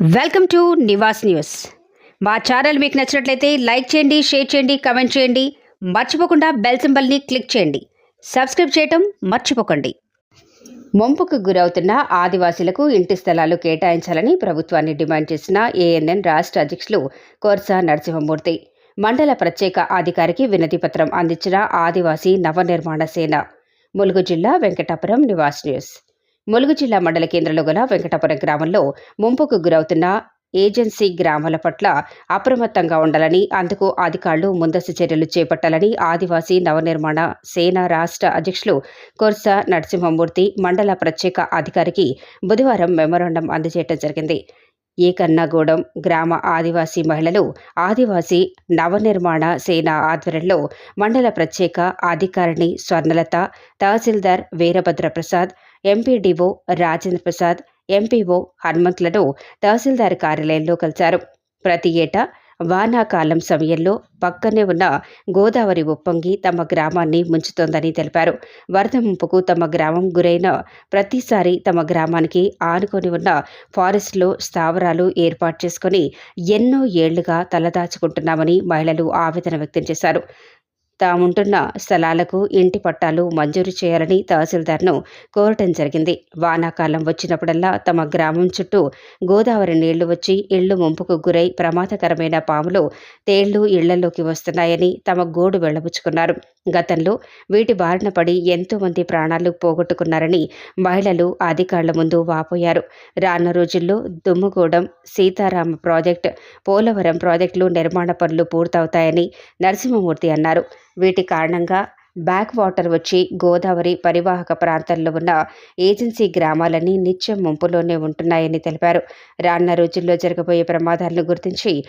Welcome to Nivas news. మా channel మీకు నచ్చినట్లయితే లైక్ చేయండి షేర్ చేయండి కమెంట్ చేయండి. మర్చిపోకుండా బెల్ సింబల్ని క్లిక్ చేయండి. సబ్స్క్రైబ్ చేయటం మర్చిపోకండి. ముంపుకు గురవుతున్న ఆదివాసీలకు ఇంటి స్థలాలు కేటాయించాలని ప్రభుత్వాన్ని డిమాండ్ చేసిన ఏఎన్ఎన్ రాష్ట్ర అధ్యక్షులు కోర్సా నరసింహమూర్తి. మండల ప్రత్యేక అధికారికి వినతి పత్రం అందించిన ఆదివాసీ నవనిర్మాణ సేన. ములుగు జిల్లా వెంకటాపురం నివాస్ న్యూస్. ములుగు జిల్లా మండల కేంద్రంలో గల వెంకటాపురం గ్రామంలో ముంపుకు గురవుతున్న ఏజెన్సీ గ్రామాల పట్ల అప్రమత్తంగా ఉండాలని అందుకు అధికారులు ముందస్తు చర్యలు చేపట్టాలని ఆదివాసీ నవనిర్మాణ సేన రాష్ట్ర అధ్యక్షులు కొర్స నరసింహమూర్తి మండల ప్రత్యేక అధికారికి బుధవారం మెమోరాండం అందజేయడం జరిగింది. ఏకన్నగూడెం గ్రామ ఆదివాసీ మహిళలు ఆదివాసీ నవనిర్మాణ సేన ఆధ్వర్యంలో మండల ప్రత్యేక అధికారిణి స్వర్ణలత తహసీల్దార్ వీరభద్రప్రసాద్ ఎంపీడీఓ రాజేంద్ర ప్రసాద్ ఎంపీఓ హనుమంతులను తహసీల్దార్ కార్యాలయంలో కలిశారు. ప్రతి ఏటా వానాకాలం సమయంలో పక్కనే ఉన్న గోదావరి ఉప్పొంగి తమ గ్రామాన్ని ముంచుతోందని తెలిపారు. వరద ముంపుకు తమ గ్రామం గురైన ప్రతిసారి తమ గ్రామానికి ఆనుకొని ఉన్న ఫారెస్ట్లో స్థావరాలు ఏర్పాటు చేసుకుని ఎన్నో ఏళ్ళుగా తలదాచుకుంటున్నామని మహిళలు ఆవేదన వ్యక్తం చేశారు. తాముంటున్న స్థలాలకు ఇంటి పట్టాలు మంజూరు చేయాలని తహసీల్దార్ను కోరటం జరిగింది. వానాకాలం వచ్చినప్పుడల్లా తమ గ్రామం చుట్టూ గోదావరి నీళ్ళు వచ్చి ఇళ్ళు ముంపుకు గురై ప్రమాదకరమైన పాములు తేళ్ళు ఇళ్ళలోకి వస్తున్నాయని తమ గోడు వెళ్ళబుచ్చుకున్నారు. గతంలో వీటి బారిన పడి ఎంతో మంది ప్రాణాలు పోగొట్టుకున్నారని మహిళలు అధికారుల ముందు వాపోయారు. రానున్న రోజుల్లో దుమ్ముగూడెం సీతారామ ప్రాజెక్ట్ పోలవరం ప్రాజెక్టులు నిర్మాణ పనులు పూర్తవుతాయని నరసింహమూర్తి అన్నారు. వీటి కారణంగా బ్యాక్ వాటర్ వచ్చి గోదావరి పరివాహక ప్రాంతాల్లో ఉన్న ఏజెన్సీ గ్రామాలన్నీ నిత్యం ముంపులోనే ఉంటున్నాయని తెలిపారు. రానున్న రోజుల్లో జరగబోయే ప్రమాదాలను గుర్తించి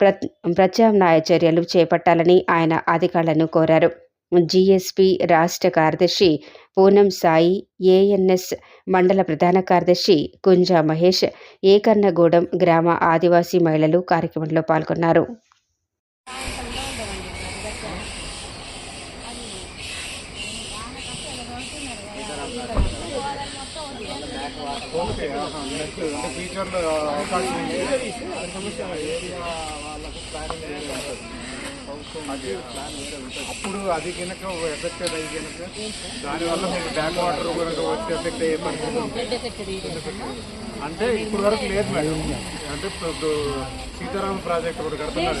ప్ర ప్రత్యామ్నాయ చర్యలు చేపట్టాలని ఆయన అధికారులను కోరారు. జీఎస్పీ రాష్ట్ర కార్యదర్శి పూనం సాయి ఏఎన్ఎస్ మండల ప్రధాన కార్యదర్శి కుంజా మహేష్ ఏకన్నగూడెం గ్రామ ఆదివాసీ మహిళలు కార్యక్రమంలో పాల్గొన్నారు. ఓకే నెక్స్ట్ అంటే ఫ్యూచర్లో అవకాశం అప్పుడు అది కనుక ఎఫెక్టెడ్ అయ్యి కనుక దానివల్ల మీకు బ్యాక్ వాటర్ కనుక వచ్చి ఎఫెక్ట్ అయ్యే పరిస్థితి అంటే ఇప్పుడు వరకు లేదు మేడం. అంటే ఇప్పుడు సీతారామ ప్రాజెక్ట్ ఒకటి కడుతున్నారు